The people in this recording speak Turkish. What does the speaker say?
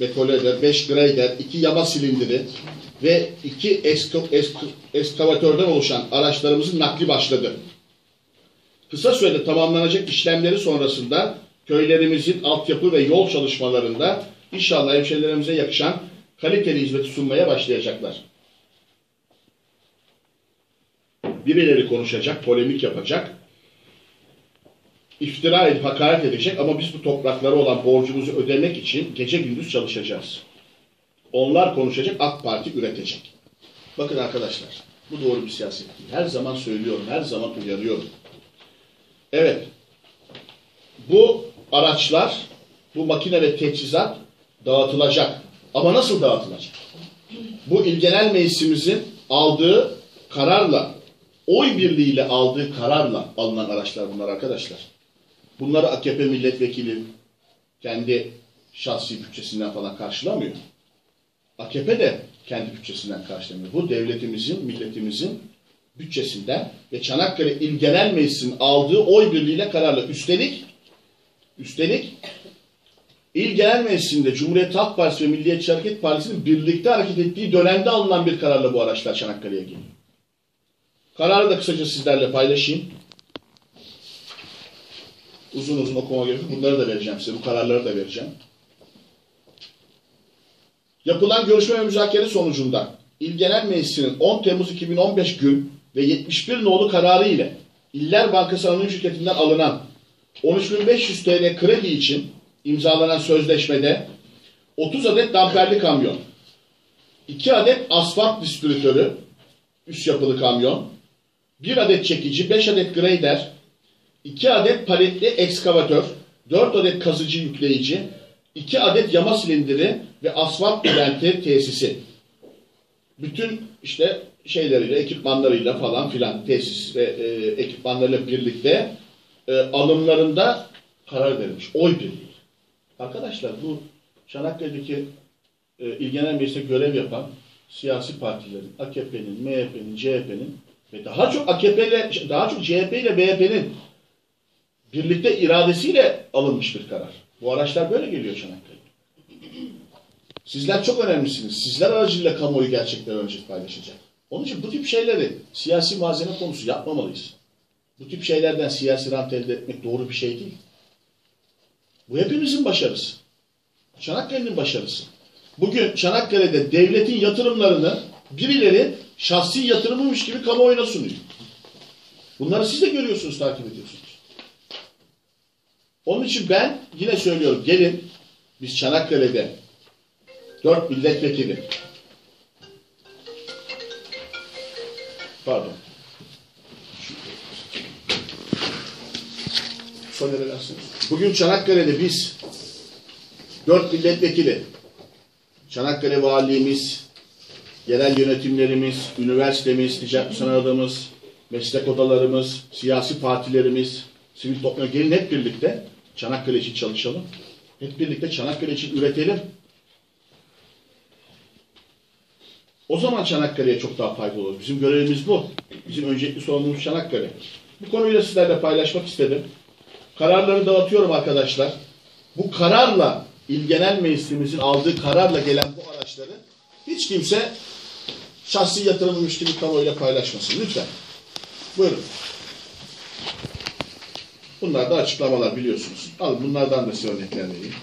Bekole'de 5 grader, 2 yama silindiri ve 2 eska, esk- eskavatörden oluşan araçlarımızın nakli başladı. Kısa sürede tamamlanacak işlemleri sonrasında köylerimizin altyapı ve yol çalışmalarında inşallah hemşehrilerimize yakışan kaliteli hizmeti sunmaya başlayacaklar. Birileri konuşacak, polemik yapacak, iftira edip hakaret edecek ama biz bu topraklara olan borcumuzu ödemek için gece gündüz çalışacağız. Onlar konuşacak, AK Parti üretecek. Bakın arkadaşlar, bu doğru bir siyaset değil. Her zaman söylüyorum, her zaman uyarıyorum. Evet, bu araçlar, bu makine ve teçhizat dağıtılacak. Ama nasıl dağıtılacak? Bu İl Genel Meclisimizin aldığı kararla, oy birliğiyle aldığı kararla alınan araçlar bunlar arkadaşlar. Bunları AKP milletvekili kendi şahsi bütçesinden falan karşılamıyor. AKP de kendi bütçesinden karşılamıyor. Bu devletimizin, milletimizin bütçesinden ve Çanakkale İl Genel Meclisi'nin aldığı oy birliğiyle kararla. Üstelik, üstelik İl Genel Meclisi'nde Cumhuriyet Halk Partisi ve Milliyetçi Hareket Partisi'nin birlikte hareket ettiği dönemde alınan bir kararla bu araçlar Çanakkale'ye geliyor. Kararı da kısaca sizlerle paylaşayım. Uzun uzun okuma gerek. Bunları da vereceğim size. Bu kararları da vereceğim. Yapılan görüşme ve müzakere sonucunda İl Genel Meclisi'nin 10 Temmuz 2015 gün ve 71 nolu kararı ile İller Bankası Anonim Şirketi'nden alınan 13.500 TL kredi için imzalanan sözleşmede 30 adet damperli kamyon, 2 adet asfalt distribütörü, üst yapılı kamyon, 1 adet çekici, 5 adet grader, 2 adet paletli ekskavatör, 4 adet kazıcı yükleyici, 2 adet yama silindiri ve asfalt plante tesisi. Bütün işte şeyleriyle, ekipmanlarıyla falan filan tesis ve e, ekipmanlarıyla birlikte e, alımlarında karar verilmiş. Oy birliği. Arkadaşlar bu Çanakkale'deki e, İl Genel Meclis'te görev yapan siyasi partilerin, AKP'nin, MHP'nin, CHP'nin ve daha çok AKP ile, daha çok CHP ile MHP'nin birlikte iradesiyle alınmış bir karar. Bu araçlar böyle geliyor Çanakkale'ye. Sizler çok önemlisiniz. Sizler aracılığıyla kamuoyu gerçekten önce paylaşacak. Onun için bu tip şeyleri siyasi malzeme konusu yapmamalıyız. Bu tip şeylerden siyasi rant elde etmek doğru bir şey değil. Bu hepimizin başarısı. Çanakkale'nin başarısı. Bugün Çanakkale'de devletin yatırımlarını birileri şahsi yatırımıymış gibi kamuoyuna sunuyor. Bunları siz de görüyorsunuz, takip ediyorsunuz. Onun için ben yine söylüyorum gelin biz Çanakkale'de dört milletvekili pardon. Bugün Çanakkale'de biz dört milletvekili Çanakkale Valiliğimiz, yerel yönetimlerimiz, üniversitemiz, ticaret sanatımız, meslek odalarımız, siyasi partilerimiz, sivil toplum gelin hep birlikte Çanakkale için çalışalım. Hep birlikte Çanakkale için üretelim. O zaman Çanakkale'ye çok daha faydalı olur. Bizim görevimiz bu. Bizim öncelikli sorumluluğumuz Çanakkale. Bu konuyu da sizlerle paylaşmak istedim. Kararları dağıtıyorum arkadaşlar. Bu kararla İl Genel Meclisimizin aldığı kararla gelen bu araçları hiç kimse şahsi yatırımmış gibi kamuoyuyla paylaşmasın. Lütfen. Buyurun. Bunlar da açıklamalar biliyorsunuz. Alın bunlardan da size örnekler vereyim.